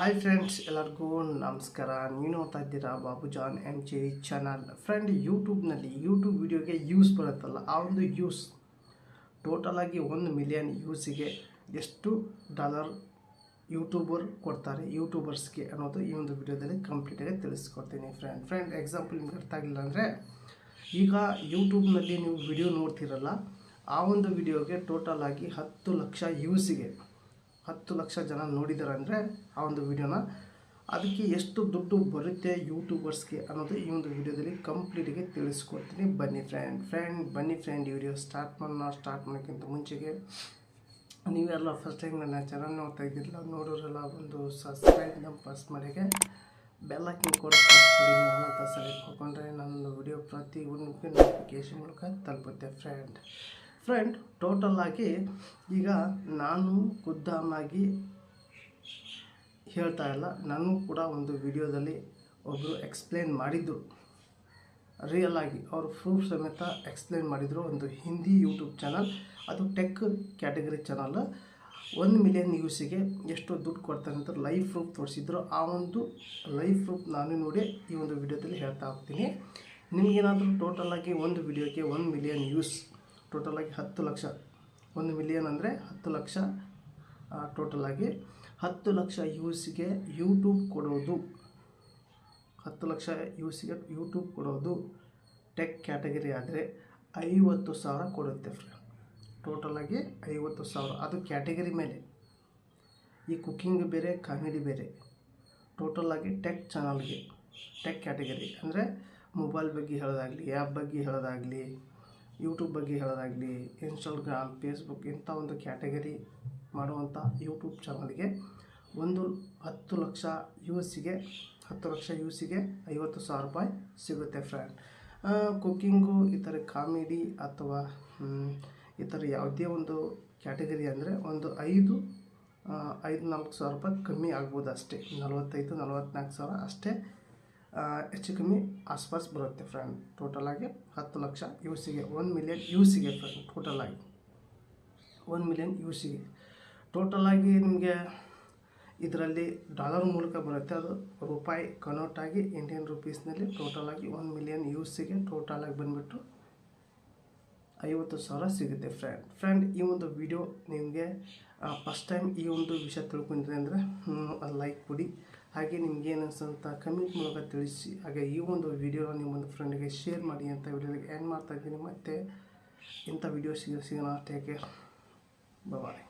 Hi friends ಎಲ್ಲರಿಗೂ ನಮಸ್ಕಾರ. ನೀವು ನೋಡ್ತಾ ಇದ್ದೀರಾ Babu John M J channel friend ಯೂಟ್ಯೂಬ್ನಲ್ಲಿ ಯೂಟ್ಯೂಬ್ ವಿಡಿಯೋಗೆ ಯೂಸ್ ಬರುತ್ತಲ್ಲ, ಆ ಒಂದು ಯೂಸ್ ಟೋಟಲಾಗಿ ಒಂದು ಮಿಲಿಯನ್ ಯೂಸಿಗೆ ಎಷ್ಟು ಡಾಲರ್ ಯೂಟ್ಯೂಬರ್ ಕೊಡ್ತಾರೆ ಯೂಟ್ಯೂಬರ್ಸ್ಗೆ ಅನ್ನೋದು ಈ ಒಂದು ವಿಡಿಯೋದಲ್ಲಿ ಕಂಪ್ಲೀಟಾಗಿ ತಿಳಿಸ್ಕೊಡ್ತೀನಿ ಫ್ರೆಂಡ್ ಫ್ರೆಂಡ್ ಎಕ್ಸಾಂಪಲ್ ನಿಮ್ಗೆ ಅರ್ಥ ಆಗಿಲ್ಲ ಅಂದರೆ, ಈಗ ಯೂಟ್ಯೂಬ್ನಲ್ಲಿ ನೀವು ವಿಡಿಯೋ ನೋಡ್ತಿರಲ್ಲ, ಆ ಒಂದು ವಿಡಿಯೋಗೆ ಟೋಟಲ್ ಆಗಿ ಹತ್ತು ಲಕ್ಷ ಯೂಸಿಗೆ ಹತ್ತು ಲಕ್ಷ ಜನ ನೋಡಿದ್ದಾರೆ ಅಂದರೆ ಆ ಒಂದು ವಿಡಿಯೋನ. ಅದಕ್ಕೆ ಎಷ್ಟು ದುಡ್ಡು ಬರುತ್ತೆ ಯೂಟ್ಯೂಬರ್ಸ್ಗೆ ಅನ್ನೋದು ಈ ಒಂದು ವಿಡಿಯೋದಲ್ಲಿ ಕಂಪ್ಲೀಟಿಗೆ ತಿಳಿಸ್ಕೊಡ್ತೀನಿ. ಬನ್ನಿ ಫ್ರೆಂಡ್ ಫ್ರೆಂಡ್ ಬನ್ನಿ ಫ್ರೆಂಡ್ ಈ ವಿಡಿಯೋ ಸ್ಟಾರ್ಟ್ ಮಾಡೋಣ ಸ್ಟಾರ್ಟ್ ಮಾಡೋಕ್ಕಿಂತ ಮುಂಚೆಗೆ. ನೀವೆಲ್ಲ ಫಸ್ಟ್ ಟೈಮ್ ನನ್ನ ಚಾನಲ್ ನೋಡ್ತಾ ಇದ್ದಿರಲ್ಲ, ನೋಡೋರೆಲ್ಲ ಒಂದು ಸಬ್ಸ್ಕ್ರೈಬ್ ನಮ್ಮ ಫಸ್ಟ್ ಮಾಡಿಗೆ ಬೆಲ್ಲಕ್ಕೆ ಕೂಡ ಕೊಡಿ ಅಂತ ಸರಿ ಕೊಟ್ಕೊಂಡ್ರೆ ನನ್ನ ವಿಡಿಯೋ ಪ್ರತಿ ಒಂದು ನೋಟಿಫಿಕೇಶನ್ ಮೂಲಕ ತಲುಪುತ್ತೆ ಫ್ರೆಂಡ್ ಫ್ರೆಂಡ್ ಟೋಟಲ್ ಆಗಿ ಈಗ ನಾನು ಖುದ್ದಾಮಾಗಿ ಹೇಳ್ತಾ ಇಲ್ಲ. ನಾನು ಕೂಡ ಒಂದು ವಿಡಿಯೋದಲ್ಲಿ ಒಬ್ಬರು ಎಕ್ಸ್ಪ್ಲೇನ್ ಮಾಡಿದ್ದು ರಿಯಲ್ ಆಗಿ ಅವರು ಪ್ರೂಫ್ ಸಮೇತ ಎಕ್ಸ್ಪ್ಲೇನ್ ಮಾಡಿದರು. ಒಂದು ಹಿಂದಿ ಯೂಟ್ಯೂಬ್ ಚಾನಲ್ ಅದು ಟೆಕ್ ಕ್ಯಾಟಗರಿ ಚಾನಲ್ ಒಂದು ಮಿಲಿಯನ್ ನ್ಯೂಸಿಗೆ ಎಷ್ಟು ದುಡ್ಡು ಕೊಡ್ತಾರೆ ಅಂತ ಲೈವ್ ಪ್ರೂಫ್ ತೋರಿಸಿದ್ರು. ಆ ಒಂದು ಲೈವ್ ಪ್ರೂಫ್ ನಾನು ನೋಡಿ ಈ ಒಂದು ವಿಡಿಯೋದಲ್ಲಿ ಹೇಳ್ತಾ ಹೋಗ್ತೀನಿ. ನಿಮಗೇನಾದರೂ ಟೋಟಲಾಗಿ ಒಂದು ವಿಡಿಯೋಗೆ ಒಂದು ಮಿಲಿಯನ್ ಯೂಸ್ ಟೋಟಲಾಗಿ ಹತ್ತು ಲಕ್ಷ. ಒಂದು ಮಿಲಿಯನ್ ಅಂದರೆ ಹತ್ತು ಲಕ್ಷ ಟೋಟಲಾಗಿ ಹತ್ತು ಲಕ್ಷ ಯೂಸಿಗೆ ಯೂಟ್ಯೂಬ್ ಕೊಡೋದು. ಹತ್ತು ಲಕ್ಷ ಯೂಸಿಗೆ ಯೂಟ್ಯೂಬ್ ಕೊಡೋದು ಟೆಕ್ ಕ್ಯಾಟಗರಿ ಆದರೆ ಐವತ್ತು ಸಾವಿರ ಕೊಡುತ್ತೆ ಫ್ರೆಂಡ್ ಟೋಟಲಾಗಿ ಐವತ್ತು ಸಾವಿರ. ಅದು ಕ್ಯಾಟಗರಿ ಮೇಲೆ. ಈ ಕುಕ್ಕಿಂಗ್ ಬೇರೆ ಕಾಮಿಡಿ ಬೇರೆ. ಟೋಟಲಾಗಿ ಟೆಕ್ ಚಾನಲ್ಗೆ ಟೆಕ್ ಕ್ಯಾಟಗರಿ ಅಂದರೆ ಮೊಬೈಲ್ ಬಗ್ಗೆ ಹೇಳೋದಾಗಲಿ ಆ್ಯಪ್ ಬಗ್ಗೆ ಹೇಳೋದಾಗಲಿ ಯೂಟ್ಯೂಬ್ ಬಗ್ಗೆ ಹೇಳೋದಾಗಲಿ ಇನ್ಸ್ಟಾಗ್ರಾಮ್ ಫೇಸ್ಬುಕ್ ಇಂಥ ಒಂದು ಕ್ಯಾಟಗರಿ ಮಾಡುವಂಥ ಯೂಟ್ಯೂಬ್ ಚಾನಲ್ಗೆ ಒಂದು ಹತ್ತು ಲಕ್ಷ ಯೂಸಿಗೆ ಹತ್ತು ಲಕ್ಷ ಯೂಸಿಗೆ ಐವತ್ತು ಸಾವಿರ ರೂಪಾಯಿ ಸಿಗುತ್ತೆ ಫ್ರೆಂಡ್ ಕುಕ್ಕಿಂಗು ಈ ಥರ ಕಾಮಿಡಿ ಅಥವಾ ಈ ಥರ ಯಾವುದೇ ಒಂದು ಕ್ಯಾಟಗರಿ ಅಂದರೆ ಒಂದು ಐದು ಐದು ನಾಲ್ಕು ಸಾವಿರ ರೂಪಾಯಿ ಕಮ್ಮಿ ಆಗ್ಬೋದು ಅಷ್ಟೇ. ನಲವತ್ತೈದು ನಲವತ್ತ್ನಾಲ್ಕು ಸಾವಿರ ಅಷ್ಟೇ ಹೆಚ್ಚು ಕಮ್ಮಿ ಆಸ್ಪಾಸ್ ಬರುತ್ತೆ ಫ್ರೆಂಡ್ ಟೋಟಲಾಗಿ ಹತ್ತು ಲಕ್ಷ ಯೂಸಿಗೆ ಒನ್ ಮಿಲಿಯನ್ ಯೂಸಿಗೆ ಫ್ರೆಂಡ್ ಟೋಟಲಾಗಿ ಒನ್ ಮಿಲಿಯನ್ ಯೂಸಿಗೆ ಟೋಟಲಾಗಿ ನಿಮಗೆ ಇದರಲ್ಲಿ ಡಾಲರ್ ಮೂಲಕ ಬರುತ್ತೆ. ಅದು ರೂಪಾಯಿ ಕನ್ವರ್ಟ್ ಆಗಿ ಇಂಡಿಯನ್ ರುಪೀಸ್ನಲ್ಲಿ ಟೋಟಲಾಗಿ ಒನ್ ಮಿಲಿಯನ್ ಯೂಸಿಗೆ ಟೋಟಲಾಗಿ ಬಂದುಬಿಟ್ಟು ಐವತ್ತು ಸಾವಿರ ಸಿಗುತ್ತೆ ಫ್ರೆಂಡ್ ಫ್ರೆಂಡ್ ಈ ಒಂದು ವಿಡಿಯೋ ನಿಮಗೆ ಫಸ್ಟ್ ಟೈಮ್ ಈ ಒಂದು ವಿಷಯ ತಿಳ್ಕೊಂಡಿದೆ ಅಂದರೆ ಲೈಕ್ ಕೊಡಿ. ಹಾಗೆ ನಿಮ್ಗೆ ಏನು ಅನ್ಸಂತ ಕಮೆಂಟ್ ಮೂಲಕ ತಿಳಿಸಿ. ಹಾಗೆ ಈ ಒಂದು ವಿಡಿಯೋನ ನಿಮ್ಮ ಒಂದು ಫ್ರೆಂಡ್ಗೆ ಶೇರ್ ಮಾಡಿ ಅಂತ ವಿಡಿಯೋಗೆ ಎಂಡ್ ಮಾಡ್ತಾ ಇದ್ದೀನಿ. ಮತ್ತು ಇಂಥ ವಿಡಿಯೋ ಸಿಗೋ ಸಿಗೋಣ ಟೇಕ್ ಬಾಯ್